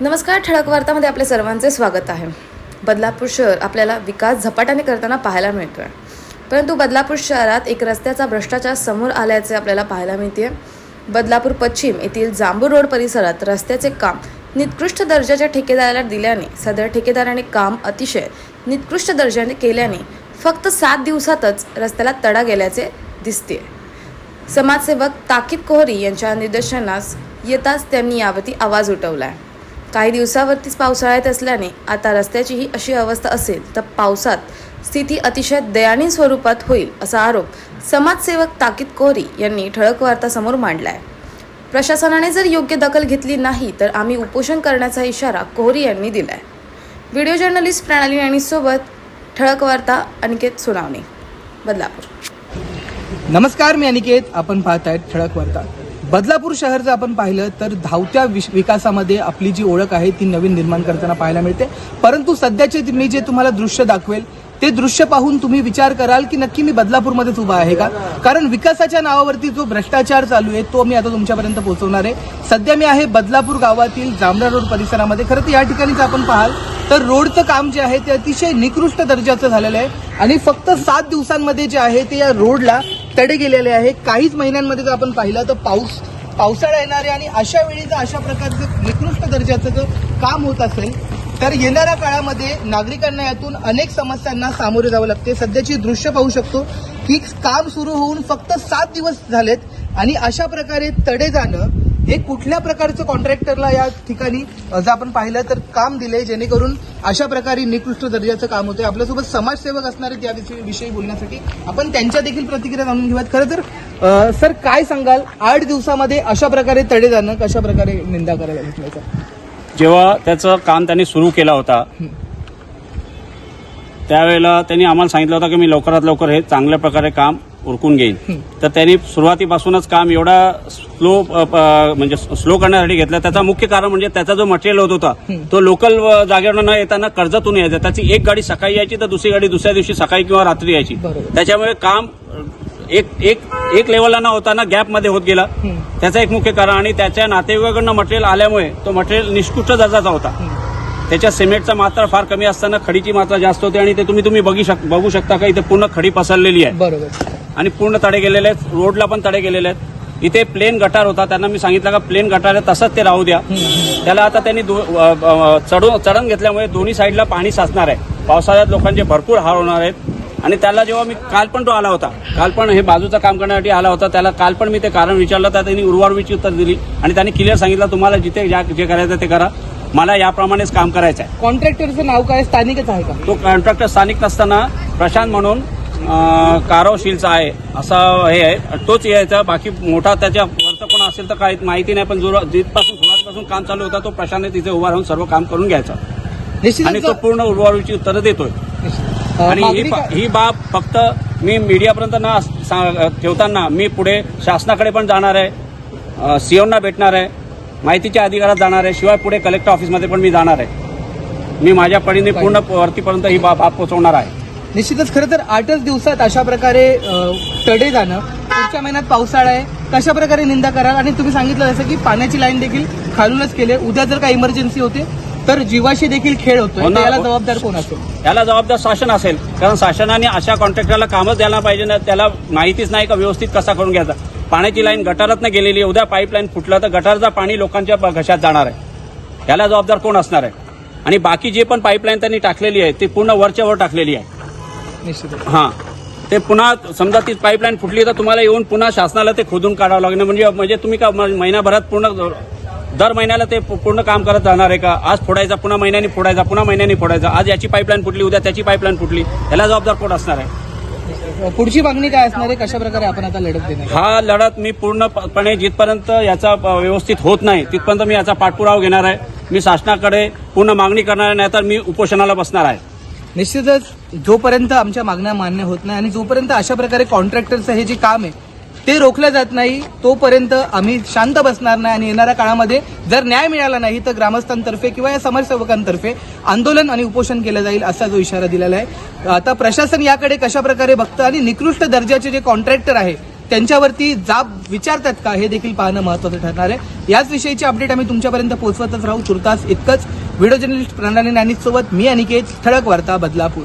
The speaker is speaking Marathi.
नमस्कार ठळक वार्तामध्ये आपल्या सर्वांचे स्वागत आहे. बदलापूर शहर आपल्याला विकास झपाट्याने करताना पाहायला मिळतोय. परंतु बदलापूर शहरात एक रस्त्याचा भ्रष्टाचार समोर आल्याचे आपल्याला पाहायला मिळते बदलापूर पश्चिम येथील जांभूर रोड परिसरात रस्त्याचे काम निकृष्ट दर्जाच्या ठेकेदाराला दिल्याने सदर ठेकेदाराने काम अतिशय निकृष्ट दर्जाने केल्याने फक्त सात दिवसातच रस्त्याला तडा गेल्याचे दिसते समाजसेवक ताकीद कोहरी यांच्या निदर्शनास येताच त्यांनी यावरती आवाज उठवला आहे काही दिवसावरतीच पावसाळ्यात असल्याने आता रस्त्याची ही अशी अवस्था असेल तर पावसात स्थिती अतिशय दयानीय स्वरूपात होईल असा आरोप समाजसेवक ताकीद कोहरी यांनी ठळक वार्ता समोर मांडलाय. प्रशासनाने जर योग्य दखल घेतली नाही तर आम्ही उपोषण करण्याचा इशारा कोहरी यांनी दिलाय. व्हिडिओ जर्नलिस्ट प्रणाली यांनी सोबत ठळक वार्ता अनिकेत सुनावणे बदलापूर. नमस्कार मी अनिकेत. आपण पाहत आहेत ठळक वार्ता. बदलापूर शहर जर आपण पाहिलं तर धावत्या विश- विकासामध्ये आपली जी ओळख आहे ती नवीन निर्माण करताना पाहायला मिळते. परंतु सध्याचे मी जे तुम्हाला दृश्य दाखवेल ते दृश्य पाहून तुम्ही विचार कराल की नक्की मी बदलापूरमध्येच उभा आहे का? कारण विकासाच्या नावावरती जो भ्रष्टाचार चालू आहे तो मी आता तुमच्यापर्यंत पोहोचवणार आहे. सध्या मी आहे बदलापूर गावातील जांभळा रोड परिसरामध्ये. खरं तर या ठिकाणीच आपण पाहाल तर रोडचं काम जे आहे ते अतिशय निकृष्ट दर्जाचं झालेलं आहे. आणि फक्त सात दिवसांमध्ये जे आहे ते या रोडला तडे गेलेले आहे. काहीच महिन्यांमध्ये जर आपण पाहिलं तर पाऊस पावसाळा येणारे आणि अशा वेळी जर अशा प्रकारचं निकृष्ट दर्जाचं जर काम होत असेल तर येणाऱ्या काळामध्ये नागरिकांना यातून अनेक समस्यांना सामोरे जावं लागते. सध्याची दृश्य पाहू शकतो की काम सुरू होऊन फक्त सात दिवस झालेत आणि अशा प्रकारे तडे जाणं हे कुठल्या प्रकारचं कॉन्ट्रॅक्टरला या ठिकाणी जर आपण पाहिलं तर काम दिले जेणेकरून अशा प्रकारे निकृष्ट दर्जाचं काम होतं आपल्यासोबत समाजसेवक असणार याविषयी विषयी बोलण्यासाठी. आपण त्यांच्या देखील प्रतिक्रिया जाणून घेऊयात. खरं तर सर काय सांगाल? आठ दिवसामध्ये अशा प्रकारे तडे जाणं कशा प्रकारे निंदा करायला घेतल्याचं जेव्हा त्याचं काम त्यांनी सुरू केला होता त्यावेळेला त्यांनी आम्हाला सांगितलं होतं की मी लवकरात लवकर हे चांगल्या प्रकारे काम उरकून घेईन. तर त्यांनी सुरुवातीपासूनच काम एवढा स्लो म्हणजे स्लो करण्यासाठी घेतलं. त्याचं मुख्य कारण म्हणजे त्याचा जो मटेरियल होत होता तो लोकल जागेवर न येताना कर्जतून यायचा. त्याची एक गाडी सकाळी यायची तर दुसरी गाडी दुसऱ्या दिवशी सकाळी किंवा रात्री यायची. त्याच्यामुळे काम एक एक एक लेवलला न होताना गॅपमध्ये होत गेला. त्याचं एक मुख्य कारण आणि त्याच्या नातेवाईकांना मटेरियल आल्यामुळे तो मटेरियल निष्कृष्ट दर्जाचा होता. त्याच्या सिमेंटचा मात्रा फार कमी असताना खडीची मात्रा जास्त होते आणि ते तुम्ही तुम्ही बघू शकता का? इथे पूर्ण खडी पसरलेली आहे. बरोबर. आणि पूर्ण तडे गेलेले आहेत. रोडला पण तडे गेलेले आहेत. इथे प्लेन गटार होता. त्यांना मी सांगितलं का प्लेन गटार आहे तसंच ते राहू द्या. त्याला आता त्यांनी चढून चढण घेतल्यामुळे दोन्ही साईडला पाणी साचणार आहे. पावसाळ्यात लोकांचे भरपूर हाल होणार आहेत. आणि त्याला जेव्हा मी काल पण तो आला होता. काल पण हे बाजूचं काम करण्यासाठी आला होता. त्याला काल पण मी ते कारण विचारलं. तर त्यांनी उर्वारवीची उत्तर दिली. आणि त्यांनी क्लिअर सांगितलं तुम्हाला जिथे ज्या जे करायचं ते करा. मला याप्रमाणेच काम करायचं आहे. कॉन्ट्रॅक्टरचं नाव काय? स्थानिकच आहे का? तो कॉन्ट्रॅक्टर स्थानिक नसताना प्रशांत म्हणून कारावशीलचा आहे. असा हे आहे. तोच यायचा बाकी मोठा त्याच्या वरचा कोण असेल तर काही माहिती नाही पण जो जिथपासून सुरुवातीपासून काम चालू होता तो प्रशांतने तिथे उभा राहून सर्व काम करून घ्यायचा. आणि तो पूर्ण उर्वरवीची उत्तरं देतोय. आणि ही ही बाब फक्त मी मीडियापर्यंत न ठेवताना मी पुढे शासनाकडे पण जाणार आहे. सीओना भेटणार आहे. माहितीच्या अधिकारात जाणार आहे. शिवाय पुढे कलेक्टर ऑफिसमध्ये पण मी जाणार आहे. मी माझ्या परीने पूर्ण वरतीपर्यंत ही बाब बाब पोहोचवणार आहे. निश्चितच खरं तर आठच दिवसात अशा प्रकारे तडे जाणं पुढच्या महिन्यात पावसाळा आहे कशा प्रकारे निंदा कराल. आणि तुम्ही सांगितलं जसं की पाण्याची लाईन देखील खालूनच केली उद्या जर काही इमर्जन्सी होते तर जीवाशी देखील खेळ होतोय. हो याला जबाबदार कोण असेल? याला जबाबदार शासन असेल. कारण शासनाने अशा कॉन्ट्रॅक्टरला कामच द्यायला पाहिजे ना त्याला माहितीच नाही का व्यवस्थित कसा करून घ्यायचा. पाण्याची लाईन गटारात गेलेली आहे. उद्या पाईपलाईन फुटलं तर गटारचा पाणी लोकांच्या घशात जाणार आहे. याला जबाबदार कोण असणार आहे? आणि बाकी जे पण पाईपलाईन त्यांनी टाकलेली आहे ती पूर्ण वरच्या वर टाकलेली आहे. निश्चितच हां. ते पुन्हा समजा ती पाईपलाईन फुटली तर तुम्हाला येऊन पुन्हा शासनाला ते खोदून काढावं लागणार म्हणजे म्हणजे तुम्ही का महिनाभरात पूर्ण दर महिन्याला ते पूर्ण काम करत राहणार आहे का? आज फोडायचा पुन्हा महिन्यानी फोडायचा पुन्हा महिन्यानी फोडायचा. आज याची पाईपलाईन फुटली उद्या त्याची पाईपलाईन फुटली. याला जबाबदार कोण असणार आहे? पुढची मागणी काय असणार आहे? कशा प्रकारे आपण आता लढत देणार हा लढत मी पूर्णपणे जिथपर्यंत याचा व्यवस्थित होत नाही तिथपर्यंत मी याचा पाठपुरावा घेणार आहे. मी शासनाकडे पूर्ण मागणी करणार आहे नाहीतर मी उपोषणाला बसणार आहे. निश्चितच जोपर्यंत आमच्या मागण्या मान्य होत नाही आणि जोपर्यंत अशा प्रकारे कॉन्ट्रॅक्टरचं हे जे काम आहे ते रोखलं जात नाही तोपर्यंत आम्ही शांत बसणार नाही आणि येणाऱ्या काळामध्ये जर न्याय मिळाला नाही तर ग्रामस्थांतर्फे किंवा या समाजसेवकांतर्फे आंदोलन आणि उपोषण केलं जाईल असा जो इशारा दिलेला आहे. आता प्रशासन याकडे कशा प्रकारे बघतं आणि निकृष्ट दर्जाचे जे कॉन्ट्रॅक्टर आहे त्यांच्यावरती जाब विचारतात का? हे देखील पाहणं महत्वाचं ठरणार आहे. याच विषयीची अपडेट आम्ही तुमच्यापर्यंत पोहोचवतच राहू. तुर्तास इतकंच. व्हिडिओ जर्नलिस्ट प्रणाली नानिक सोबत मी अनिकेत. ठळक वार्ता बदलापूर.